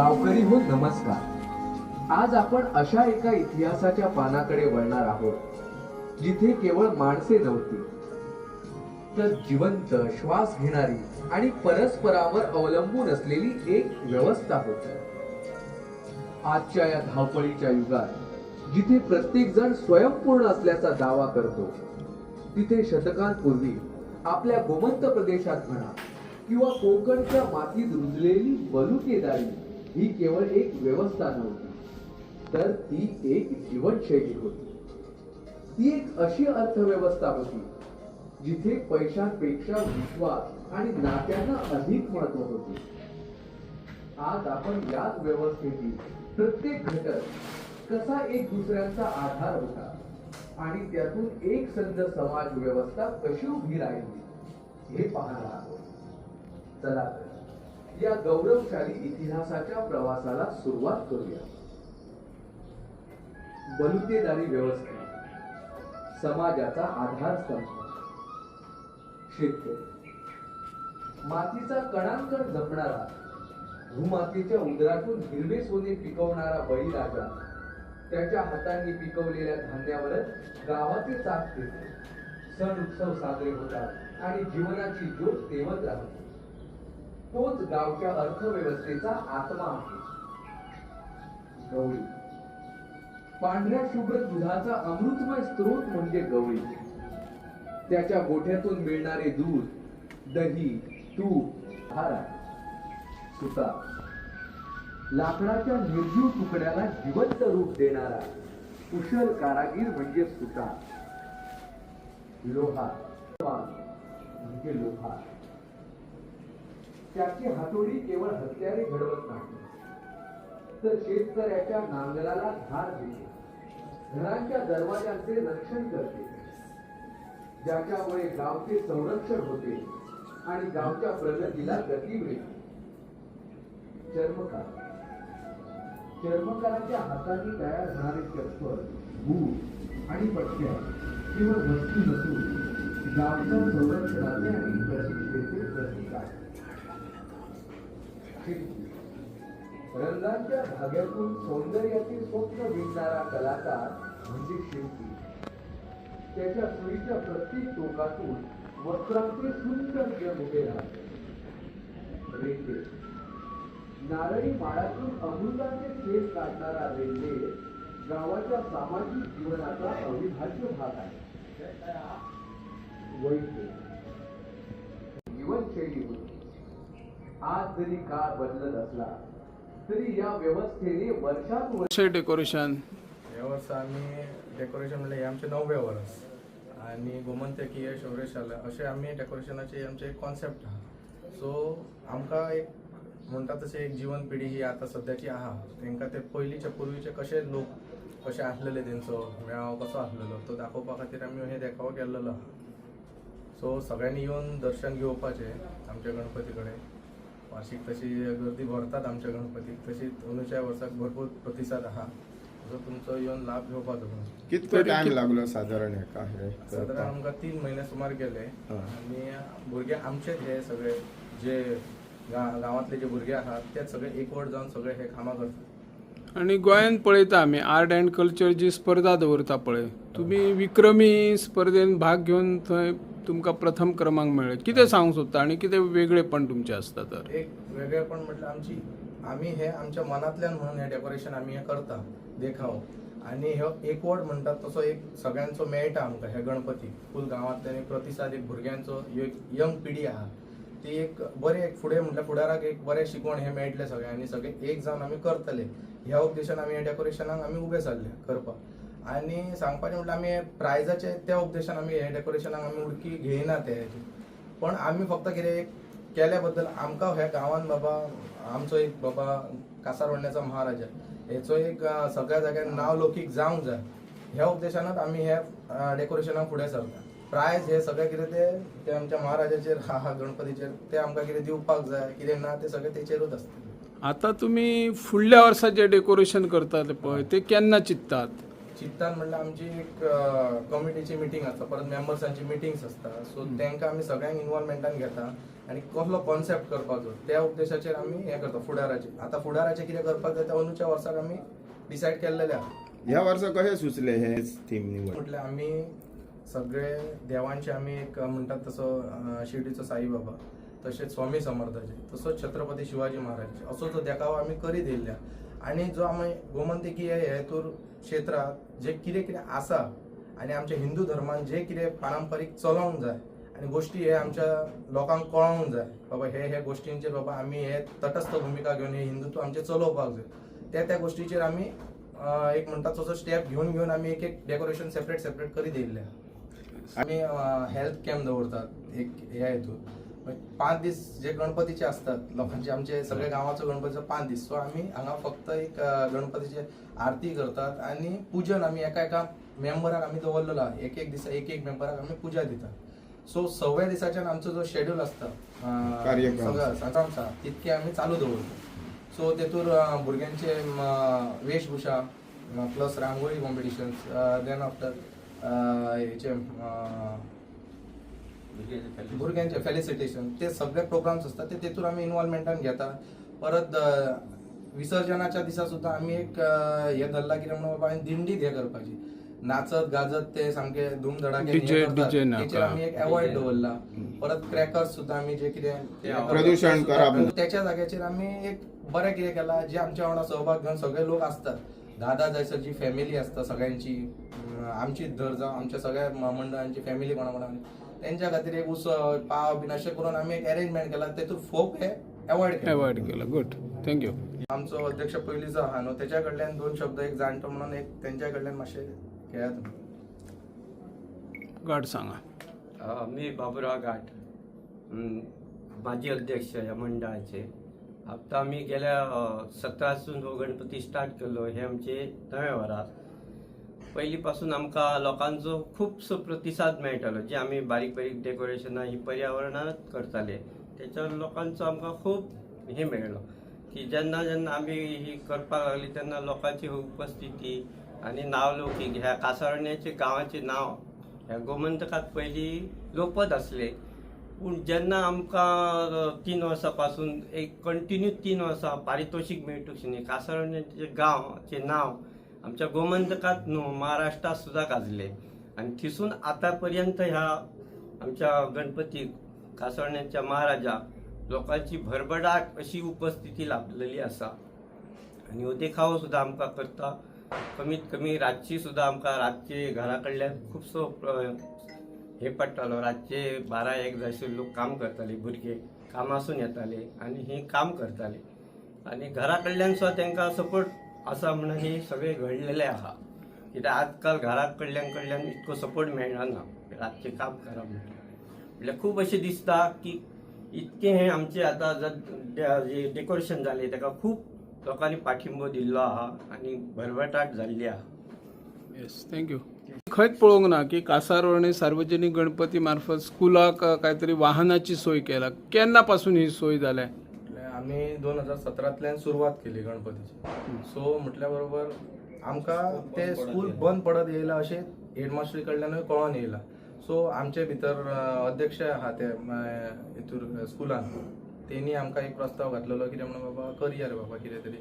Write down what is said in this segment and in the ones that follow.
गावकरी हो नमस्कार. आज आपण अशा एका इतिहासाच्या पानाकडे वळणार आहोत जिथे केवळ माणसे नव्हती तर जिवंत श्वास घेणारी आणि परस्परावर अवलंबून असलेली एक व्यवस्था होती. आजच्या या धावपळीच्या युगात जिथे प्रत्येक जण स्वयंपूर्ण असल्याचा दावा करतो तिथे शतकांपूर्वी आपल्या गोमंत प्रदेशात म्हणा किंवा कोकणच्या मातीत रुजलेली बलुकेदारी ही केवळ एक व्यवस्था नव्हती तर ती एक जीवनशैली होती. ती एक अशी अर्थव्यवस्था होती जिथे पैशांपेक्षा विश्वास आणि नात्यांना अधिक महत्त्व होते. आज आपण याच व्यवस्थेतील प्रत्येक घटक कसा एक दुसऱ्यांचा आधार होता आणि त्यातून एक संध समाज व्यवस्था कशी उभी राहिली हे पाहणार आहोत. चला तर. या गौरवशाली इतिहासाच्या प्रवासाला सुरुवात करूया. बलुतेदारी व्यवस्था. समाजाचा आधारस्तंभ. शेतकरी मातीचा कणांकण जपणारा. भूमातीच्या उदरातून हिरवे सोने पिकवणारा बळीराजा. त्याच्या हातांनी पिकवलेल्या धान्यावरच गावाचे चाक फिरते. सण उत्सव साजरे होतात आणि जीवनाची ज्योत तेवत राहते. तोच गावच्या अर्थव्यवस्थेचा आत्मा आहे. गवळी. पांढऱ्या शुभ्र दुधाचा अमृतमय स्त्रोत म्हणजे गवळी. त्याच्या गोठ्यातून मिळणारे दूध दही तूप हारा सुता. लाकडाच्या निर्जीव तुकड्याला जिवंत रूप देणारा कुशल कारागीर म्हणजे सुता. लोहा. म्हणजे लोहार त्याची हातोडी केवळ हत्यारे घडवत नाही. तर शेतकऱ्याच्या नांगराला धार देते घरांच्या दरवाजांचे रक्षण करते. ज्याच्यामुळे गावचे संरक्षण होते आणि गावच्या प्रगतीला गती मिळते. चर्मकार. चर्मकाराच्या हाताने तयार होणारे चप्पल बूट आणि पट्ट्या किंवा वस्तू नसून गावच्या संरक्षणाचे आणि प्रतिष्ठेचे प्रतीक आहे रंगांच्या धाग्यातून सौंदर्याचे स्वप्न विणणारा कलाकार म्हणजे शिल्पी त्याच्या सुईच्या प्रत्येक टोकातून वस्त्रांचे सुंदर जग उभे राहते. नारळी माळातून अमृताचे केस काढणारा रेल्वे गावाच्या सामाजिक जीवनाचा अविभाज्य भाग आहे. वैद्य. जीवनशैली होती आज जरी काळ बदलत असला तरी या व्यवस्थेने वर्षात कसे डेकोरेशन यावर्ष आम्ही डेकोरेशन म्हणले हे आमचे नववे वर्स आणि गोमंतकीय शौर्यशाला. असे आम्ही डेकोरेशनाचे आमचे एक कॉन्सेप्ट आहा. सो आमकां एक म्हणटा तशें एक जीवन पिढी ही आतां सद्याची आहा. तांकां ते पयलींचे पूर्वीचे कशे लोक कशे आसलेले तेंचो मेळाव कसो आसलेलो तो दाखोवपा खातीर आमी हे देखावो केल्लो आहा. सो सगळ्यांनी येवन दर्शन घेवपाचें आमच्या गणपती कडेन वार्षिक तशी गर्दी भरतात आमच्या गणपतीक तशीच अंदूच्या वर्साक भरपूर प्रतिसाद आहा सो तुमचो येवन लाभ घेवपाचो म्हणून कितको टाइम लागलो साधारण हेका हे साधारण? आमकां तीन म्हयने सुमार गेले. आनी भुरगे आमचेच हे सगळे जे गांवांतले जे भुरगे आहात ते सगळे एकवट जावन सगळे हे कामां करतात. आणि गोंयांत पळयता आमी आर्ट अँड कल्चर जी स्पर्धा दवरता पळय. तुमी विक्रमी स्पर्धेन भाग घेवन थंय तुमकां प्रथम क्रमांक मेळ्ळे कितें सांगूंक सोदता आनी कितें वेगळेपण तुमचें आसता तर? एक वेगळेपण म्हटल्यार आमची आमी हे आमच्या मनांतल्यान म्हणून हे डेकोरेशन आमी हे करता देखाव. आणि हो एकवट म्हणटात तसो एक सगळ्यांचो मेळटा आमकां हे गणपती. फूल गांवांतल्यान एक प्रतिसाद एक भुरग्यांचो एक यंग पिढी आहा. ती एक बरें एक फुडें म्हटल्यार फुडाराक एक बरें शिकवण हे मेळटलें सगळ्यांनी सगळे एक जावन आमी करतले. ह्या उद्देशान आमी हे डेकोरेशनाक आमी उबे सरले करपाक. आनी सांगपाचें म्हटलं आमी प्रायजाचे त्या उपदेशान आमी हे डेकोरेशनाक आमी उडकी घेयना ते पण आमी फक्त कितें एक केल्या बद्दल आमकां ह्या गांवान बाबा आमचो एक बाबा कासारवडण्याचा महाराजा हेचो एक सगळ्या जाग्यार नाव लौकीक जावंक जाय. ह्या उद्देशानच आमी हे डेकोरेशनाक फुडें सरता. प्रायज हे सगळे कितें ते ते आमच्या महाराजाचेर हा हा गणपतीचेर ते आमकां कितें दिवपाक जाय. कितें ना ते सगळे तेचेरूच आसता आतां तुमी फुडल्या वर्सा जे डेकोरेशन करतात पळय ते केन्ना चिंततात? चित्तान म्हणल्यार आमची एक कमिटीची मिटींग आसता परत मेंबर्सांची मिटिंग्स आसता सो तांकां आमी सगळ्यांक इन्वॉल्वमेंटान घेता आनी कसलो कॉन्सेप्ट करपाचो त्या उद्देशाचेर आमी हें करता फुडाराचे. आतां फुडाराचे कितें करपाक जाय ते अंदूच्या वर्साक आमी डिसायड केल्लेले ह्या वर्सा कशें सुचले हे थीम निवड? म्हटल्यार आमी सगळे देवांचे आमी एक म्हणटात तसो शिर्डीचो साईबाबा तशेंच स्वामी समर्थाचे तसोच छत्रपती शिवाजी महाराज असो जो देखाव आमी करीत येयल्या. आनी जो आमी गोमंतकीय हेतूर क्षेत्रात जे कितें कितें आसा आनी आमच्या हिंदू धर्मान जे कितें पारंपारीक चलोवंक जाय आनी गोश्टी हे आमच्या लोकांक कळोवंक जाय बाबा हे हे गोश्टींचेर बाबा आमी हे तटस्थ भुमिका घेवन हे हिंदुत्व आमचें चलोवपाक जाय. त्या त्या गोश्टीचेर आमी एक म्हणटात तसो स्टेप घेवन घेवन आमी एक एक डेकोरेशन सेपरेट सेपरेट करीत येयल्ले आमी हेल्थ कॅम्प दवरतात एक ह्या हेतून. पांच दीस जे गणपतीचे असतात लोकांचे आमचे सगळे गांवाचो गणपतीचो पांच दीस. सो आमी हांगा फक्त एक गणपतीचे आरती करतात आनी पूजन आमी एका एका मेंबराक आमी दवरलेलो आहा. एक एक दिसा एक एक मेंबराक आमी पुजा दितात. सो सव्या दिसाच्यान आमचो जो शेड्यूल आसता. सगळं तितके आमी चालू दवरतो. सो तेतूर भुरग्यांचे वेशभूषा plus rangoli competitions then after हेचे भुरग्यांचे फेलिसिटेशन ते सगळे प्रोग्राम्स असतात ते तेतून आमी इन्वॉल्वमेंटान घेता. परत विसर्जनाच्या दिसा सुद्धा आमी एक हे धरला कितें म्हणून बाबा आमी दिंडीत हे करपाची नाचत गाजत ते सामके धूमधडाके DJ DJ नाका. तेचेर आमी एक अवॉइड दवरला परत क्रॅकर्स सुद्धा आमी जे कितें प्रदूषण त्याच्या जाग्याचेर आमी एक बरें कितें केला जे आमच्या वांगडा सहभाग घेवन सगळे लोक असतात. दादा जायसर जी फॅमिली असता सगळ्यांची अं, आमचीच धर जावं आमच्या सगळ्या मंडळांची फॅमिली कोणा कोणा त्यांच्या खातीर एक उसळ पाव बीन अशें करून आमी एक अरेंजमेंट केला तेतून फोक हे अवॉइड केला. एवॉयड केलं. गुड थँक्यू आमचो अध्यक्ष पयलींचो आहा न्हू तेच्या कडल्यान दोन शब्द एक जाणटो म्हणून एक तेंच्या कडल्यान मातशें घेयात तुमी गाड सांगा मी बाबुराव घाट माजी अध्यक्ष या मंडळाचे. आता आम्ही गेल्या सतरासून हो गणपती स्टार्ट केलो. हे आमचे नव्या वरात. पहिलीपासून आमकां लोकांचो खुबसो प्रतिसाद मेळटालो जे आमी बारीक बारीक डेकोरेशनां ही पर्यावरणांत करताले. त्याच्यावर लोकांचो आमकां खूब हे मेळ्ळो की जेन्ना जेन्ना आमी ही करपाक लागली तेन्ना लोकांची उपस्थिती आनी नावलौकीक ह्या कासारण्याचे गांवाचें नांव ह्या गोमंतकात पयलीं लोपत आसले पूण जेन्ना आमकां तीन वर्सां पासून एक कंटिन्यू तीन वर्सां पारितोशीक मेळटूक न्ही कासारण्याचे गांवचें नांव आमच्या गोमंतकात न्हू महाराष्ट्रात सुद्दां गाजले. आनी थिसून आतां पर्यंत ह्या आमच्या गणपतीक कासवण्याच्या महाराजा लोकांची भरभडाट अशी उपस्थिती लाभलेली आसा आनी हो देखावो सुद्दां आमकां करता. कमीत कमी रातची सुद्दां आमकां रातचे घरा कडल्यान खुबसो प्र- हे पडटालो रातचे बारा एक जायसर लोक काम करताले भुरगे कामासून येताले आनी हे काम करताले. आनी घरा कडल्यान सुद्दां तांकां सपोर्ट आसा म्हणून हे सगळे घडलेले आहा. कित्याक आजकाल घरा कडल्यान कडल्यान इतको सपोर्ट मेळना रातचे काम करप म्हणल्यार म्हटल्यार खूब अशें दिसता की इतकें हें आमचें आतां जे डेकोरेशन जालें ताका खूब लोकांनी पाठिंबो दिल्लो आहा आनी भरभटाट जाल्ली आहा. येस थँक्यू खंयच पळोवंक ना की कासारवणे सार्वजनीक गणपती मार्फत स्कुलाक काहीतरी वाहनाची सोय केला. केन्ना पासून ही सोय जाल्या आम्ही दोन हजार सतरांतल्यान सुरवात केली गणपतीची. सो म्हटल्या बरोबर आमकां ते स्कूल बंद पडत येयला अशें हेडमास्टरी कडल्यानूय कळोन येयला सो आमचे भितर अध्यक्ष आहा ते हितूर स्कुलान. तेणी आमकां एक प्रस्ताव घातलेलो कितें म्हणून बाबा करया रे बाबा कितें तरी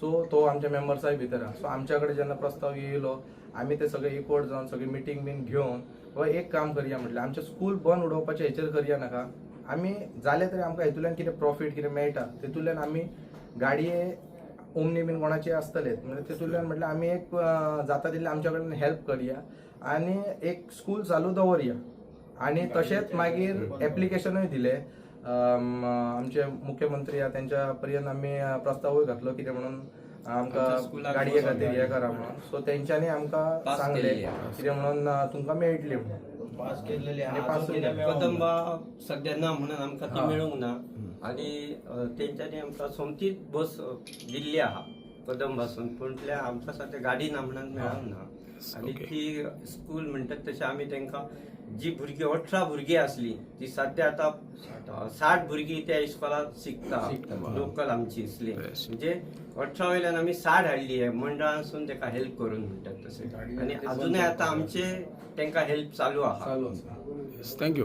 सो तो आमच्या मेंबर्साय भितर आहा सो आमच्या कडेन जेन्ना प्रस्ताव येयलो आमी ते सगळे एकवट जावन सगळी मिटींग बीन घेवन बाबा एक काम करया म्हटलें. आमचें स्कूल बंद उडोवपाचें हेचेर करया नाका. आमी जालें तरी आमकां हेतूंतल्यान कितें प्रॉफीट कितें मेळटा तेतूंतल्यान आमी गाडये ओमनी बीन कोणाचे आसतलेच म्हणजे तेतूंतल्यान म्हटल्यार आमी एक जाता तितलें आमच्या कडेन हेल्प करया. आनी एक स्कूल चालू दवरया. आनी तशेंच मागीर एप्लिकेशनूय दिलें. आमचे मुख्यमंत्री आहा तेंच्या पर्यंत आमी अं, प्रस्तावूय घातलो कितें म्हणून आमकां गाडये खातीर हे करा म्हणून. सो तेंच्यांनी आमकां सांगलें. कितें म्हणून तुमकां मेळटली म्हणून. पास केलेले आणि पास केलेले कदंबा सध्या ना म्हणून आमकां ती. मेळूंक ना. आणि तेंच्यांनी आमकां सोमतीच बस दिल्ली आहा. कदंबासून पूण त्या आमकां सध्या गाडी ना म्हणून मेळूंक ना आणि ओके. ती स्कूल म्हणटात तशें आमी तेंकां जी भुरगीं अठरा भुरगीं आसली ती सध्या आतां साठ भुरगीं त्या इस्कॉलात शिकता. शिकता. लोकल आमची इसली Best. म्हणजे अठरा वयल्यान आमी साठ हाडली आहे. मंडळांसून तेका हेल्प करून म्हणटात तसे. आणि अजूनही आता आमचे तेंका हेल्प चालू आहा. चालू आसा थँक्यू